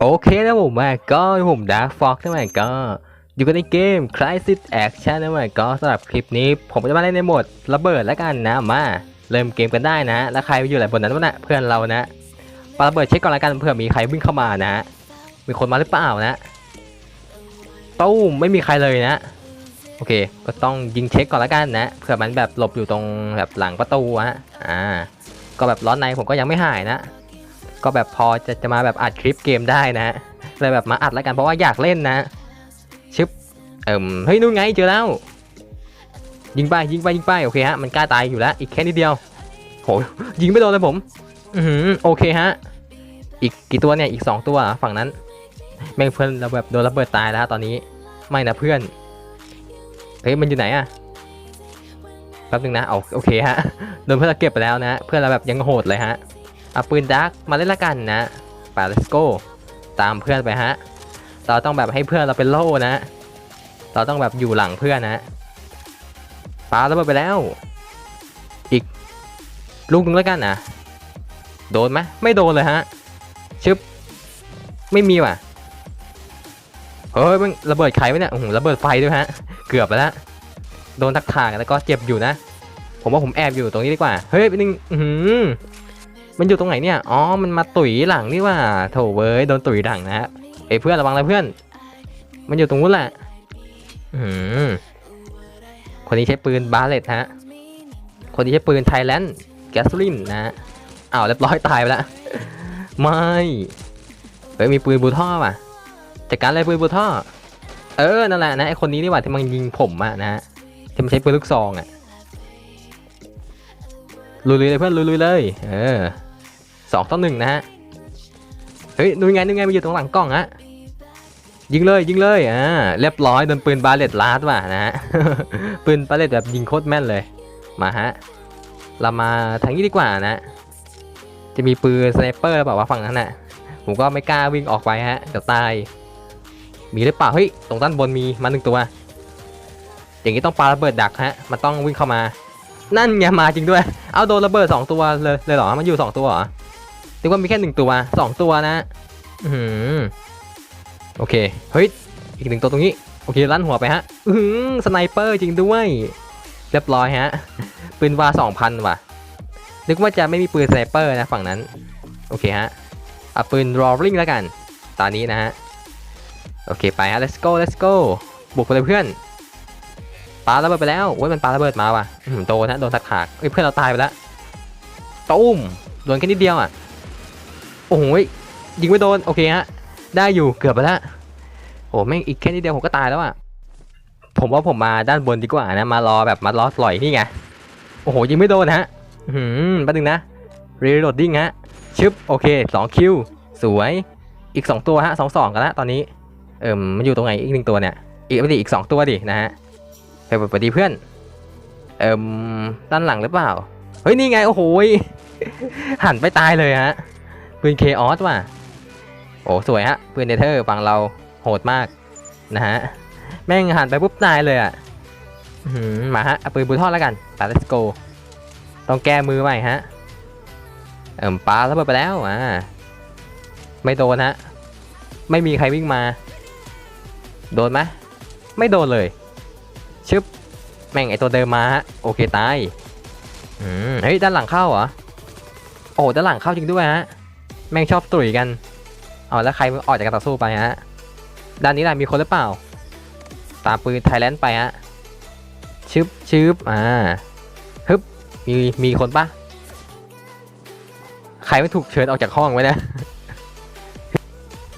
โอเคนะผมมาก็ผมดาร์ฟ็อกนะมันก็อยู่กันในเกม Crisis Action นะมันก็สำหรับคลิปนี้ผมจะมาเล่นในโหมดระเบิดแล้วกันนะมาเริ่มเกมกันได้นะ แล้วใครอยู่ไหนบนนั้นวะนะเพื่อนเรานะปาระเบิดเช็คก่อนละกันเผื่อมีใครวิ่งเข้ามานะ มีคนมาหรือเปล่านะตู้มไม่มีใครเลยนะ โอเค ก็ต้องยิงเช็คก่อนละกันนะเผื่อมันแบบหลบอยู่ตรงแบบหลังประตูฮะอ่าก็แบบร้อนในผมก็ยังไม่หายนะ ก็แบบพอจะจะมาแบบอัดคลิปเกมได้นะเลยแบบมาอัดแล้วกันเพราะว่าอยากเล่นนะชึบเอิ่มเฮ้ยนู่นไงเจอแล้ว ยิงไปยิงไปยิงไปโอเคฮะมันกล้าตายอยู่แล้ว อีกแค่นิดเดียวโหยิงไม่โดนเลยผม อือโอเคฮะ อีกกี่ตัวเนี่ยอีกสองตัวฝั่งนั้น แม่งเพื่อนเราแบบโดนระเบิดตายแล้วตอนนี้ไม่นะเพื่อนเฮ้ยมันอยู่ไหนอะแป๊บนึงนะเอาโอเคฮะโดนเพื่อนเราเก็บไปแล้วนะ เพื่อนเราแบบยังโหดเลยฮะ เอาปืนดักมาเล่นละกันนะไป let's go ตามเพื่อนไปฮะ เราต้องแบบให้เพื่อนเราเป็นโล่นะ เราต้องแบบอยู่หลังเพื่อนนะปาระเบิดไปแล้ว อีกลูกนึงแล้วกันนะโดนไหมไม่โดนเลยฮะ ชึบ ไม่มีว่ะ เฮ้ยมันระเบิดใครไว้เนี่ยโอ้โหระเบิดไฟด้วยฮะ เกือบไปแล้ว โดนทักทางแล้วก็เจ็บอยู่นะ ผมว่าผมแอบอยู่ตรงนี้ดีกว่า เฮ้ยเป็นนึงอื้อ มันอยู่ตรงไหนเนี่ย อ๋อ มันมาตุ๋ยหลังนี่ว่าโถเว้ย โดนตุ๋ยหลังนะฮะเอ้ยเพื่อนระวังนะเพื่อน มันอยู่ตรงนู้นแหละ อือหือคนนี้ใช้ปืนบาเลตฮะ คนนี้ใช้ปืนไทยแลนด์แกสลินนะฮะอ้าวเรียบร้อยตายไปล้วไม่ เฮ้ยมีปืนบูท่อว่ะจัดการเลยปืนบูท่อ เออ นั่นแหละนะไอคนนี้นี่หว่าที่มันยิงผมอะนะฮะที่มันใช้ปืนลูกซองอะลุยเลยเพื่อนลุยเลย เออ สองต่อหนึ่งนะฮะ เฮ้ยนู่นไงนู่นไงมันอยู่ตรงหลังกล้องฮะ ยิงเลยยิงเลย อ่า เรียบร้อยโดนปืนบาเลตลาดว่ะนะฮะ ปืนบาเลตแบบยิงโคตรแม่นเลย มาฮะ เรามาทางนี้ดีกว่านะ จะมีปืนสไนเปอร์แบบว่าวะฝั่งนั้นน่ะ ผมก็ไม่กล้าวิ่งออกไปฮะเดี๋ยวตาย มีหรือเปล่า เฮ้ย ตรงด้านบนมีมาหนึ่งตัว อย่างนี้ต้องปาระเบิดดักฮะ มันต้องวิ่งเข้ามานั่นไงมาจริงด้วย เอาโดนระเบิดสองตัวเลยเลยเหรอ มันอยู่สองตัวเหรอ นึกว่ามีแค่หนึ่งตัวสองตัวนะ อือหือโอเค เฮ้ย อีกหนึ่งตัวตรงนี้ โอเคลั่นหัวไปฮะ อือสไนเปอร์จริงด้วย เรียบร้อยฮะ ปืนวาสองพันว่ะ นึกว่าจะไม่มีปืนสไนเปอร์นะฝั่งนั้น โอเคฮะเอาปืน rolling แล้วกัน ตอนนี้นะฮะ โอเคไปฮะ let's go let's go บุกไปเลยเพื่อนปาระเบิดไปแล้วโอ้ยมันปาระเบิดมาว่ะโดนฮะโดนตักขากเอ้ยเพื่อนเราตายไปแล้วตุ้มโดนแค่นิดเดียวอะ โอ้โหยิงไม่โดน โอเคฮะ ได้อยู่เกือบไปแล้วโอ้แม่งอีกแค่นิดเดียวผมก็ตายแล้วอะผมว่าผมมาด้านบนดีกว่านะ มารอแบบมารอปล่อยนี่ไง โอ้โหยิงไม่โดนฮะ หืมแป๊บนึงนะ reloading ฮะ ชึบ โอเคสองคิว สวย อีกสองตัวฮะสองสองกันละตอนนี้ เอิมมันอยู่ตรงไหนอีกหนึ่งตัวเนี่ย อีกไม่ดิอีกสองตัวดินะฮะไปไปไปดีเพื่อน เอิมด้านหลังหรือเปล่า เฮ้ยนี่ไงโอ้โหหันไปตายเลยฮะ ปืนเคออสว่ะ โอ้สวยฮะปืนเนเธอร์ฝั่งเราโหดมากนะฮะ แม่งหันไปปุ๊บตายเลยอะมาฮะเอาปืนบูทอดแล้วกันไป let's go ต้องแก้มือใหม่ฮะ เอิ่มปาระเบิดไปแล้วอ่าไม่โดนฮะ ไม่มีใครวิ่งมา โดนไหมไม่โดนเลย ชึบ แม่งไอตัวเดิมมาฮะ โอเคตาย อืม เฮ้ย ด้านหลังเข้าเหรอ โอ้ ด้านหลังเข้าจริงด้วยฮะ แม่งชอบตุ๋ยกันเอาแล้วใครออกจากการต่อสู้ไปฮะด้านนี้แหละมีคนหรือเปล่า ตามปืนไทยแลนด์ไปฮะชึบชึบอ่าฮึบมีมีคนปะใครไม่ถูกเชิญออกจากห้องไว้นะ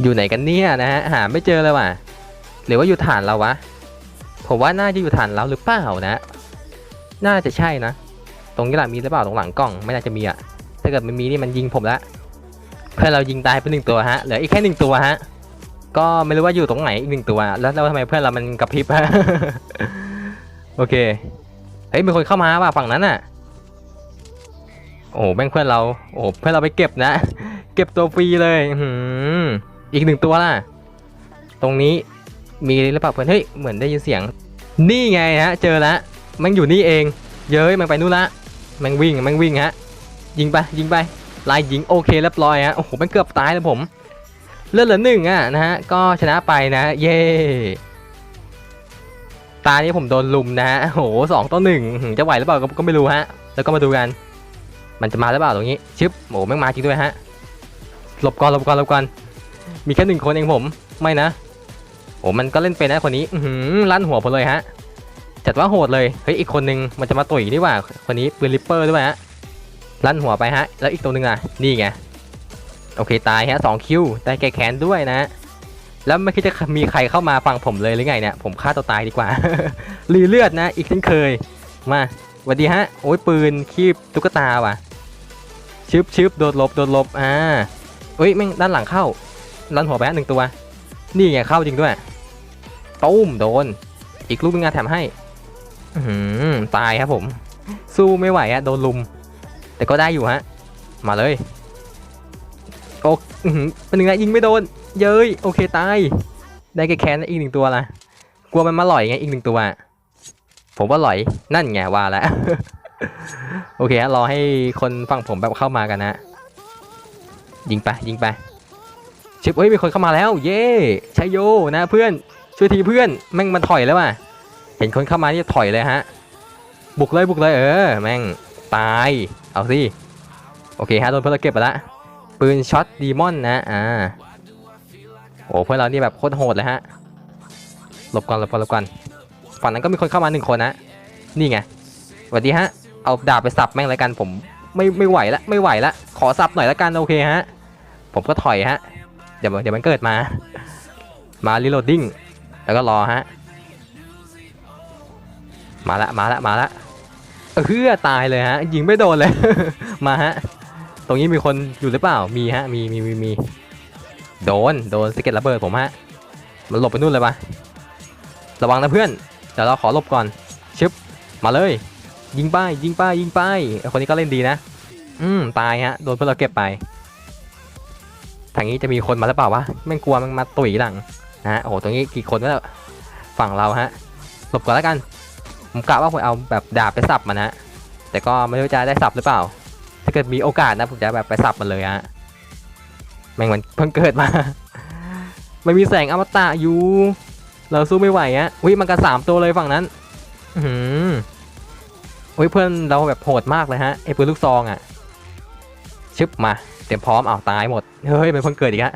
อยู่ไหนกันเนี่ยนะฮะหาไม่เจอเลยว่ะ หรือว่าอยู่ฐานเราวะ ผมว่าน่าจะอยู่ฐานเราหรือเปล่านะ น่าจะใช่นะ ตรงนี้แหละมีหรือเปล่าตรงหลังกล้อง ไม่น่าจะมีอะถ้าเกิดมันมีนี่มันยิงผมละ เพื่อนเรายิงตายไปหนึ่งตัวฮะเหลืออีกแค่หนึ่งตัวฮะก็ไม่รู้ว่าอยู่ตรงไหนอีกหนึ่งตัว แล้วแล้วทำไมเพื่อนเรามันกระพริบฮะโอเคเฮ้ยมีคนเข้ามาว่ะฝั่งนั้นน่ะโอ้แม่งเพื่อนเราโอ้เพื่อนเราไปเก็บนะ เก็บตัวฟรีเลยอือีกหนึ่งตัวล่ะ ตรงนี้มีหรือเปล่าเพื่อนเฮ้ยเหมือนได้ยินเสียง นี่ไงฮะ เจอแล้วแมันอยู่นี่เอง เย้ยมันไปนู่นละแมันวิ่งแมันวิ่งฮะ ยิงไปยิงไป ลายยิงโอเคเรียบร้อยฮะโอ้โหมันเกือบตายเลยผมเลือดเหลือหนึ่งอะนะฮะก็ชนะไปนะ เย่ตานี้ผมโดนลุมนะฮะโหสองต่อหนึ่งจะไหวหรือเปล่าก็ไม่รู้ฮะ แล้วก็มาดูกัน มันจะมาหรือเปล่าตรงนี้ชึบโหแม่งมาจริงด้วยฮะหลบก่อนหลบก่อนหลบก่อนมีแค่หนึ่งคนเองผมไม่นะโอ้มันก็เล่นเป็นนะคนนี้อือหือลั่นหัวผมเลยฮะจัดว่าโหดเลยเฮ้ยอีกคนนึงมันจะมาตุ๋ยนี่ว่าคนนี้ปืนริปเปอร์ด้วยฮะ ลั่นหัวไปฮะ แล้วอีกตัวหนึ่งอะ นี่ไง โอเคตายฮะสองคิวได้แกแค้นด้วยนะ แล้วไม่คิดจะมีใครเข้ามาฟังผมเลยหรือไงเนี่ย ผมฆ่าตัวตายดีกว่า รีเลือดนะ อีกเช่นเคย มาสวัสดีฮะ โอ้ยปืนคีบตุ๊กตาว่ะ ชึบชึบโดดหลบโดดหลบ อ่าเอ้ยแม่งด้านหลังเข้าลั่นหัวไปฮะหนึ่งตัว นี่ไงเข้าจริงด้วยตุ้มโดน อีกลูกนึงงานแถมให้อื้อหือตายครับผม สู้ไม่ไหวอะโดนลุม แต่ก็ได้อยู่ฮะ มาเลยโอ้อเป็นหนึ่งนะยิงไม่โดน เย้ย โอเคตาย ได้แค่แค้นอีกหนึ่งตัวละกลัวมันมาหล่อยไงอีกหนึ่งตัว ผมว่าหล่อย นั่นไงว่าแล้ว โอเคฮะรอให้คนฟังผมแบบเข้ามากันนะยิงไปยิงไปชิปเฮ้ยมีคนเข้ามาแล้ว เย่ชัยโยนะเพื่อนช่วยทีเพื่อนแม่งมันถอยแล้วว่ะเห็นคนเข้ามานี่ถอยเลยฮะ บุกเลยบุกเลยเออ แม่งตาย เอาสิ โอเคฮะโดนเพื่อนเราเก็บไปละ ปืนช็อตดีมอนนะ อ่า โอ้เพื่อนเรานี่แบบโคตรโหดเลยฮะ หลบก่อนหลบก่อนหลบก่อน ฝั่งนั้นก็มีคนเข้ามาหนึ่งคนนะ นี่ไงสวัสดีฮะ เอาดาบไปสับแม่งเลยกัน ผมไม่ไม่ไหวละไม่ไหวละ ขอสับหน่อยละกันโอเคฮะ ผมก็ถอยฮะ เดี๋ยวเดี๋ยวมันเกิดมา มารีโหลดดิ้ง แล้วก็รอฮะ มาละมาละมาละ เออเฮือตายเลยฮะ ยิงไม่โดนเลย มาฮะ ตรงนี้มีคนอยู่หรือเปล่า มีฮะ มีมีมีมี โดน โดนสเก็ตระเบิดผมฮะ มันหลบไปนู่นเลยปะระวังนะเพื่อน เดี๋ยวเราขอหลบก่อน ชึบ มาเลย ยิงป้ายยิงป้ายยิงป้ายคนนี้ก็เล่นดีนะ อืม ตายฮะ โดนเพื่อนเราเก็บไป ทางนี้จะมีคนมาหรือเปล่าวะแม่กลัวมันมาตุ๋ยหลังนะฮะ โอ้โห ตรงนี้กี่คนแล้วฝั่งเราฮะ หลบก่อนแล้วกัน ผมกะว่าผมเอาแบบดาบไปสับมันฮะแต่ก็ไม่รู้จะได้สับหรือเปล่า ถ้าเกิดมีโอกาสนะผมจะแบบไปสับมันเลยฮะแม่งมันเพิ่งเกิดมาไม่มีแสงอมตะอยู่ เราสู้ไม่ไหวฮะวิมันกันสามตัวเลยฝั่งนั้น อือหืออุ้ยเพื่อนเราแบบโหดมากเลยฮะไอ้ปืนลูกซองอะ ชึบมาเตรียมพร้อมอ้าวตายหมด เฮ้ยมันเพิ่งเกิดอีกฮะ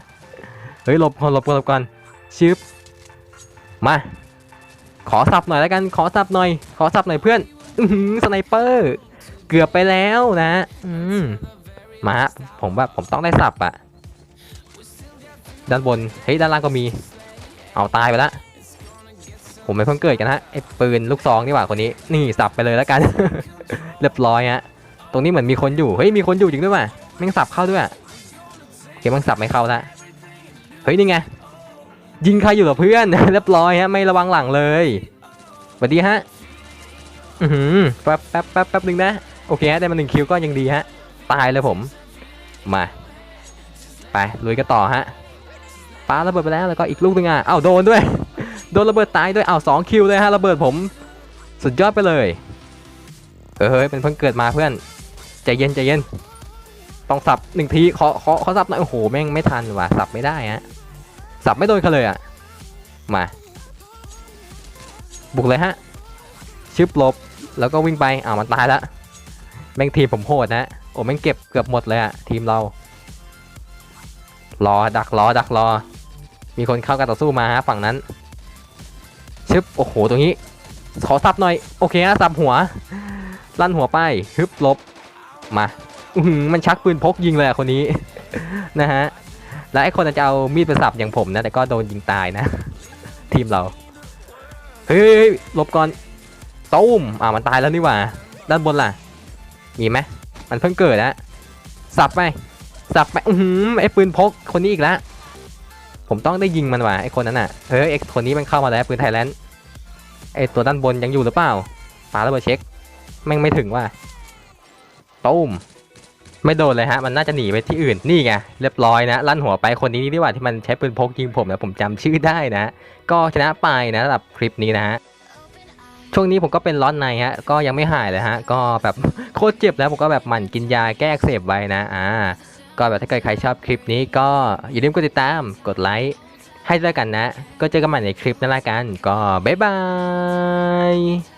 เฮ้ยหลบก่อนหลบก่อนหลบก่อนชึบมา ขอสับหน่อยแล้วกันขอสับหน่อย ขอสับหน่อยเพื่อนอืสไนเปอร์เกือบไปแล้วนะ อืมมาฮะผมแบบผมต้องได้สับอะด้านบนเฮ้ยด้านล่างก็มี เอาตายไปละผมไม่เพิ่งเกิดกันฮะไอ้ปืนลูกซองนี่หว่าคนนี้ นี่สับไปเลยแล้วกัน เรียบร้อยฮะตรงนี้เหมือนมีคนอยู่เฮ้ยมีคนอยู่จริงด้วยว่ะแม่งสับเข้าด้วยอะโอเคแมันสับไม่เข้าละเฮ้ยนี่ไง ยิงใครอยู่เหรอเพื่อน เรียบร้อยฮะไม่ระวังหลังเลยสวัสดีฮะอือหือแป๊บแป๊บแป๊บแป๊บหนึ่งนะโอเคฮะได้มาหนึ่งคิวก็ยังดีฮะตายเลยผม มาไปลุยกันต่อฮะปาระเบิดไปแล้วแล้วก็อีกลูกนึงอะเอ้าโดนด้วย โดนระเบิดตายด้วยเอ้าสองคิวเลยฮะระเบิดผม สุดยอดไปเลยเออเฮ้ยเป็นเพิ่งเกิดมาเพื่อนใจเย็นใจเย็นต้องสับหนึ่งทีขอขอขอสับหน่อยโอ้โหแม่งไม่ทันว่ะสับไม่ได้ฮะ สับไม่โดนเขาเลยอะ มา บุกเลยฮะ ชึบลบ แล้วก็วิ่งไปอ้าวมันตายแล้วแม่งทีมผมโหดนะโอ้แม่งเก็บเกือบหมดเลยอะทีมเรา รอดักรอดักรอ มีคนเข้าการต่อสู้มาฮะฝั่งนั้น ชึบโอ้โหตรงนี้ ขอสับหน่อย โอเคฮะสับหัว ลั่นหัวไปฮึบลบ มา อืมันชักปืนพกยิงเลยอะคนนี้ นะฮะ แล้วไอ้คนจะเอามีดไปสับอย่างผมนะ แต่ก็โดนยิงตายนะ ทีมเรา เฮ้ยหลบก่อนตุ้มอ่ามันตายแล้วนี่หว่า ด้านบนล่ะ มีไหมมันเพิ่งเกิดนะสับไปสับไปอือหือไอ้ปืนพกคนนี้อีกแล้วผมต้องได้ยิงมันว่ะไอ้คนนั้นอะเฮ้ยไอ้คนนี้มันเข้ามาแล้วปืนไทยแลนด์ไอ้ตัวด้านบนยังอยู่หรือเปล่าปาระเบิดเช็คแม่งไม่ถึงว่ะตุ้ม ไม่โดนเลยฮะ มันน่าจะหนีไปที่อื่น นี่ไง เรียบร้อยนะ ลั่นหัวไปคนนี้นี่ดีกว่าที่มันใช้ปืนพกยิงผมนะ ผมจำชื่อได้นะ ก็ชนะไปนะสำหรับคลิปนี้นะฮะ ช่วงนี้ผมก็เป็นร้อนในฮะ ก็ยังไม่หายเลยฮะ ก็แบบโคตรเจ็บแล้วผมก็แบบหมั่นกินยาแก้อักเสบไว้นะ อ่า ก็แบบถ้าเกิดใครชอบคลิปนี้ก็อย่าลืมกดติดตาม กดไลค์ ให้ด้วยกันนะ ก็เจอกันใหม่ในคลิปหน้าละกัน ก็บ๊ายบาย